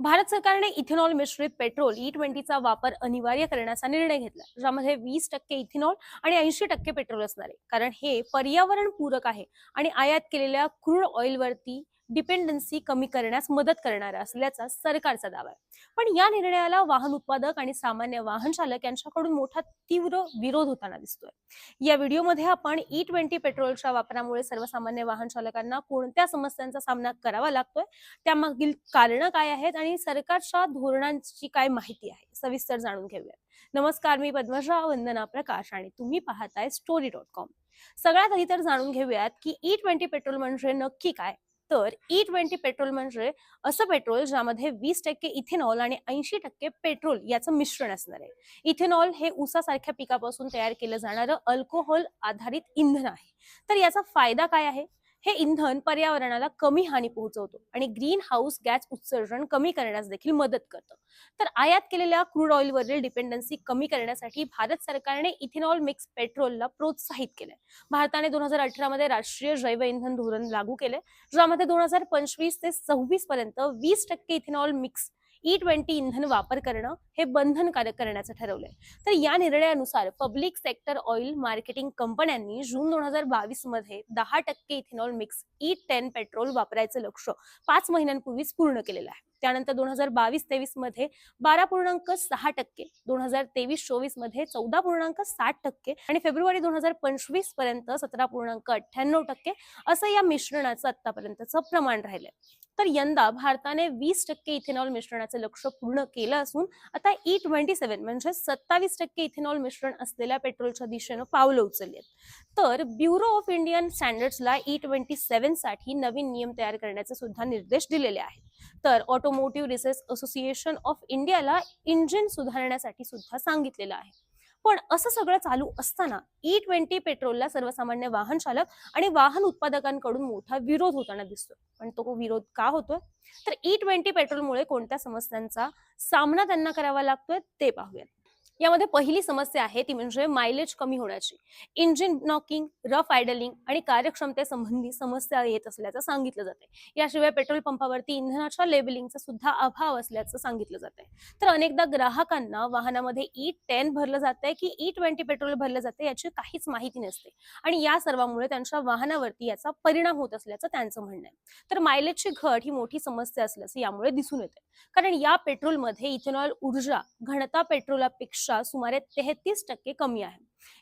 भारत सरकारने इथेनॉल मिश्रित petrol e E ट्वेंटीचा वापर अनिवार्य करण्याचा निर्णय घेतला ज्यामध्ये वीस टक्के इथेनॉल आणि ऐंशी टक्के पेट्रोल असणार आहे. कारण हे पर्यावरण पूरक आहे आणि आयात केलेल्या क्रूड ऑइलवरती डिपेंडन्सी कमी करण्यास मदत करणार असल्याचा सरकारचा दावा आहे. पण या निर्णयाला वाहन उत्पादक आणि सामान्य वाहन चालक यांच्याकडून मोठा तीव्र विरोध होताना दिसतोय. या व्हिडिओमध्ये आपण e ई ट्वेंटी पेट्रोलच्या वापरामुळे सर्वसामान्य वाहन चालकांना कोणत्या समस्यांचा सामना करावा लागतोय त्यामागील कारण काय आहेत आणि सरकारच्या धोरणांची काय माहिती आहे सविस्तर जाणून घेऊया नमस्कार मी पद्मजा वंदना प्रकाश आणि तुम्ही पाहताय स्टोरी डॉट कॉम सगळ्यात आधी तर जाणून घेऊयात की e ई ट्वेंटी पेट्रोल म्हणजे नक्की काय? तर e ई ट्वेंटी पेट्रोल म्हणजे असं पेट्रोल ज्यामध्ये वीस टक्के इथेनॉल आणि ऐंशी टक्के पेट्रोल याचं मिश्रण असणार आहे. इथेनॉल हे ऊसासारख्या पिकापासून तयार केलं जाणारं अल्कोहोल आधारित इंधन आहे. तर याचा फायदा काय आहे? हे इंधन पर्यावरणाला कमी हानी पोहोचवतो आणि ग्रीन हाऊस गॅस उत्सर्जन कमी करण्यास देखील मदत करतं. तर आयात केलेल्या क्रूड ऑइलवरील डिपेंडन्सी कमी करण्यासाठी भारत सरकारने इथेनॉल मिक्स पेट्रोलला प्रोत्साहित केलंय. भारताने दोन हजार अठरा मध्ये राष्ट्रीय जैव इंधन धोरण लागू केले ज्यामध्ये दोन हजार पंचवीस ते सव्वीस पर्यंत वीस टक्के ethanol mix E E twenty इंधन वापर करणं हे बंधनकारक करण्याचं ठरवलंय. तर या निर्णयानुसार पब्लिक सेक्टर ऑइल मार्केटिंग कंपन्यांनी जून दोन हजार बावीसमध्ये दहा टक्के ethanol mix E ten petrol वापरायचं लक्ष पाच महिन्यांपूर्वीच पूर्ण केलेलं आहे. त्यानंतर दोन हजार बावीस तेवीसमध्ये बारा पूर्णांक सहा टक्के दोन हजार तेवीस चोवीसमध्ये चौदा पूर्णांक साठ टक्के आणि फेब्रुवारी दोन हजार पंचवीसपर्यंत सतरा पूर्णांक अठ्ठ्याण्णव टक्के असं या मिश्रणाचं आतापर्यंतचं प्रमाण राहिलंय. तर यंदा भारताने वीस टक्के इथेनॉल मिश्रणाचं लक्ष पूर्ण केलं असून आता ई ट्वेंटी सेव्हन म्हणजे सत्तावीस टक्के इथेनॉल मिश्रण असलेल्या पेट्रोलच्या दिशेनं पावलं उचलली आहेत तर ब्युरो ऑफ इंडियन स्टँडर्ड्सला ई ट्वेंटी सेव्हनसाठी नवीन नियम तयार करण्याचे सुद्धा निर्देश दिलेले आहेत. तर ऑटोमोटिव्ह रिसर्च असोसिएशन ऑफ इंडियाला इंजिन सुधारण्यासाठी सुद्धा सांगितलेलं आहे. पण असं सगळं चालू असताना ई ट्वेंटी पेट्रोलला सर्वसामान्य वाहन चालक आणि वाहन उत्पादकांकडून मोठा विरोध होताना दिसतो पण तो विरोध का होतोय? तर ई ट्वेंटी पेट्रोलमुळे कोणत्या समस्यांचा सामना त्यांना करावा लागतोय ते पाहूयात. यामध्ये पहिली समस्या आहे ती म्हणजे मायलेज कमी होण्याची. इंजिन नॉकिंग रफ आयडलिंग आणि कार्यक्षमतेसंबंधी समस्या येत असल्याचं सांगितलं जाते याशिवाय पेट्रोल पंपावरती इंधनाच्या लेबलिंगचा सुद्धा अभाव असल्याचं सांगितलं जाते तर अनेकदा ग्राहकांना वाहनामध्ये e ई टेन भरलं जातंय की ई ट्वेंटी पेट्रोल भरलं जाते याची काहीच माहिती नसते. आणि या सर्वांमुळे त्यांच्या वाहनावरती याचा परिणाम होत असल्याचं त्यांचं म्हणणं आहे. तर मायलेजची घट ही मोठी समस्या असल्याचं यामुळे दिसून येते कारण या पेट्रोलमध्ये इथेनॉल ऊर्जा घनता पेट्रोलापेक्षा सुमारे तेहतीस टक्के कमी आहे.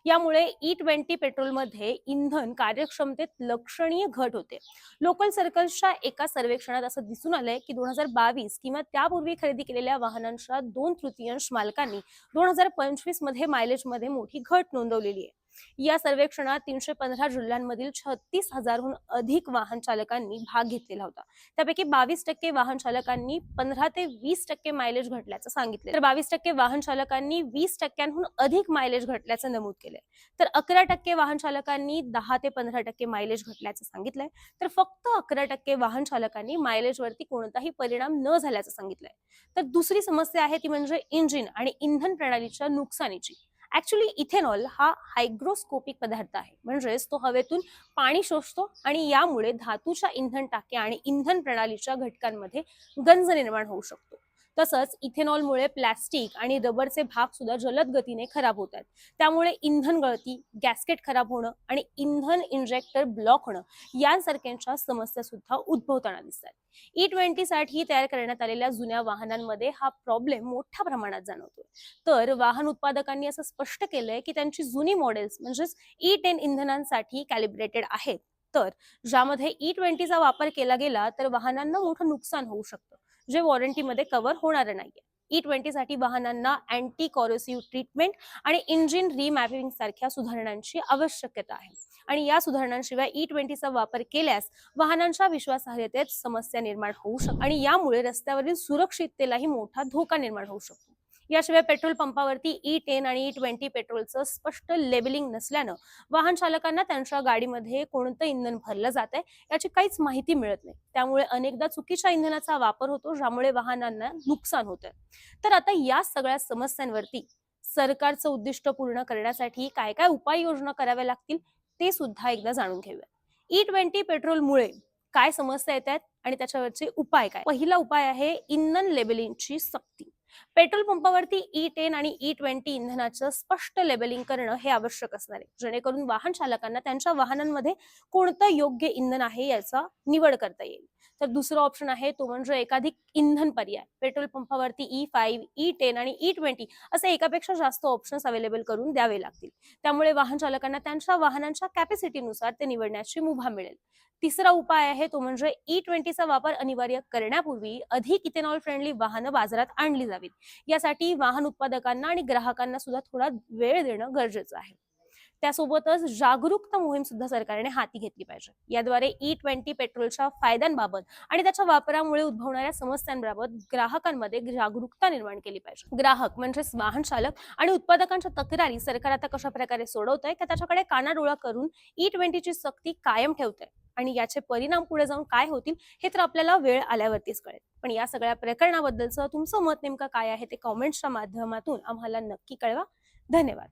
यामुळे e ई ट्वेंटी पेट्रोलमध्ये इंधन कार्यक्षमतेत लक्षणीय घट होते. लोकल सर्कल्सच्या एका सर्वेक्षणात असं दिसून आलंय की दोन हजार बावीस किंवा त्यापूर्वी खरेदी केलेल्या वाहनांच्या दोन तृतीयांश मालकांनी दोन हजार पंचवीसमध्ये मायलेजमध्ये मोठी घट नोंदवलेली आहे. या सर्वेक्षणात तीनशे पंधरा जिल्ह्यांमधील छत्तीस हजारहून अधिक वाहन चालकांनी भाग घेतलेला होता. त्यापैकी बावीस टक्के वाहन चालकांनी पंधरा ते वीस टक्के मायलेज घटल्याचं सांगितलं तर बावीस टक्के वाहन चालकांनी वीस टक्क्यांहून अधिक मायलेज घटल्याचं नमूद केलंय. तर अकरा टक्के वाहन चालकांनी दहा ते पंधरा टक्के मायलेज घटल्याचं सांगितलंय. तर फक्त अकरा टक्के वाहन चालकांनी मायलेजवरती कोणताही परिणाम न झाल्याचं सांगितलंय. तर दुसरी समस्या आहे ती म्हणजे इंजिन आणि इंधन प्रणालीच्या नुकसानीची. ऍक्च्युली इथेनॉल हा हायग्रोस्कोपिक पदार्थ आहे. म्हणजेच तो हवेतून पाणी शोषतो आणि यामुळे धातूच्या इंधन टाक्या आणि इंधन प्रणालीच्या घटकांमध्ये गंज निर्माण होऊ शकतो. तसंच इथेनॉलमुळे प्लॅस्टिक आणि रबरचे भाग सुद्धा जलद गतीने खराब होत आहेत. त्यामुळे इंधन गळती गॅस्केट खराब होणं आणि इंधन इंजेक्टर ब्लॉक होणं यांसारख्यांच्या समस्या सुद्धा उद्भवताना दिसतात. ई ट्वेंटी साठी तयार करण्यात आलेल्या जुन्या वाहनांमध्ये हा प्रॉब्लेम मोठ्या प्रमाणात जाणवतोय. तर वाहन उत्पादकांनी असं स्पष्ट केलंय की त्यांची जुनी मॉडेल्स म्हणजेच e ई टेन इंधनांसाठी कॅलिब्रेटेड आहेत. तर ज्यामध्ये e ई ट्वेंटीचा वापर केला गेला तर वाहनांना मोठं नुकसान होऊ शकतं. जे वॉरंटीमध्ये कव्हर होणार नाहीये. E ई ट्वेंटी साठी वाहनांना अँटी कॉरोसिव्ह ट्रीटमेंट आणि इंजिन रिमॅपिंग सारख्या सुधारणांची आवश्यकता आहे. आणि या सुधारणांशिवाय e ई ट्वेंटीचा वापर केल्यास वाहनांच्या विश्वासार्हतेत समस्या निर्माण होऊ शकते आणि यामुळे रस्त्यावरील सुरक्षिततेलाही मोठा धोका निर्माण होऊ शकतो. याशिवाय पेट्रोल पंपावरती e ई टेन आणि e ई ट्वेंटी पेट्रोलचं स्पष्ट लेबलिंग नसल्यानं वाहन चालकांना त्यांच्या गाडीमध्ये कोणतं इंधन भरलं जात आहे याची काहीच माहिती मिळत नाही. त्यामुळे अनेकदा चुकीच्या इंधनाचा वापर होतो ज्यामुळे वाहनांना नुकसान होतं तर आता या सगळ्या समस्यांवरती सरकारचं उद्दिष्ट पूर्ण करण्यासाठी काय काय उपाययोजना कराव्या लागतील ते सुद्धा एकदा जाणून घेऊया. E ई ट्वेंटी पेट्रोलमुळे काय समस्या येत आहेत आणि त्याच्यावरचे उपाय काय? पहिला उपाय आहे इंधन लेबलिंगची सक्ती. पेट्रोल पंपावरती e ई टेन आणि e ई ट्वेंटी इंधनाचं स्पष्ट लेबलिंग करणं हे आवश्यक असणार आहे. जेणेकरून वाहन चालकांना त्यांच्या वाहनांमध्ये कोणतं योग्य इंधन आहे याचा निवड करता येईल. तर दुसरं ऑप्शन आहे तो म्हणजे एकाधिक इंधन पर्याय. पेट्रोल पंपावरती ई फाईव्ह ई टेन आणि e ई ट्वेंटी असे एकापेक्षा जास्त ऑप्शन्स अवेलेबल करून द्यावे लागतील. त्यामुळे वाहन चालकांना त्यांच्या वाहनांच्या कॅपॅसिटीनुसार ते निवडण्याची मुभा मिळेल. तिसरा उपाय आहे तो म्हणजे ई ट्वेंटीचा वापर अनिवार्य करण्यापूर्वी अधिक इथेनॉल फ्रेंडली वाहनं बाजारात आणली जावीत. यासाठी वाहन उत्पादकांना आणि ग्राहकांना सुद्धा थोडा वेळ देणं गरजेचं आहे. त्यासोबतच जागरूकता मोहीम सुद्धा सरकारने हाती घेतली पाहिजे. याद्वारे e ई ट्वेंटी पेट्रोलच्या फायद्यांबाबत आणि त्याच्या वापरामुळे उद्भवणाऱ्या समस्यांबाबत ग्राहकांमध्ये जागरूकता निर्माण केली पाहिजे. ग्राहक म्हणजेच वाहन चालक आणि उत्पादकांच्या तक्रारी सरकार आता कशा प्रकारे सोडवत आहे का त्याच्याकडे कानाडोळा करून e ई ट्वेंटीची सक्ती कायम ठेवत आहे आणि याचे परिणाम पुढे जाऊन काय होतील हे तर आपल्याला वेळ आल्यावरतीच कळेल. पण या सगळ्या प्रकरणाबद्दलचं तुमचं मत नेमकं काय आहे ते कॉमेंट्सच्या माध्यमातून आम्हाला नक्की कळवा. धन्यवाद.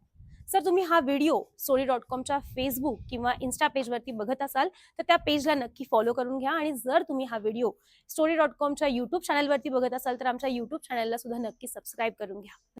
सर तुम्ही हा व्हिडिओ स्टोरी डॉट कॉमच्या फेसबुक किंवा इन्स्टा पेजवरती बघत असाल तर त्या पेजला नक्की फॉलो करून घ्या आणि जर तुम्ही हा व्हिडिओ स्टोरी डॉट कॉमच्या युट्यूब चॅनलवरती बघत असाल तर आमच्या युट्यूब चॅनलला सुद्धा नक्की सबस्क्राईब करून घ्या.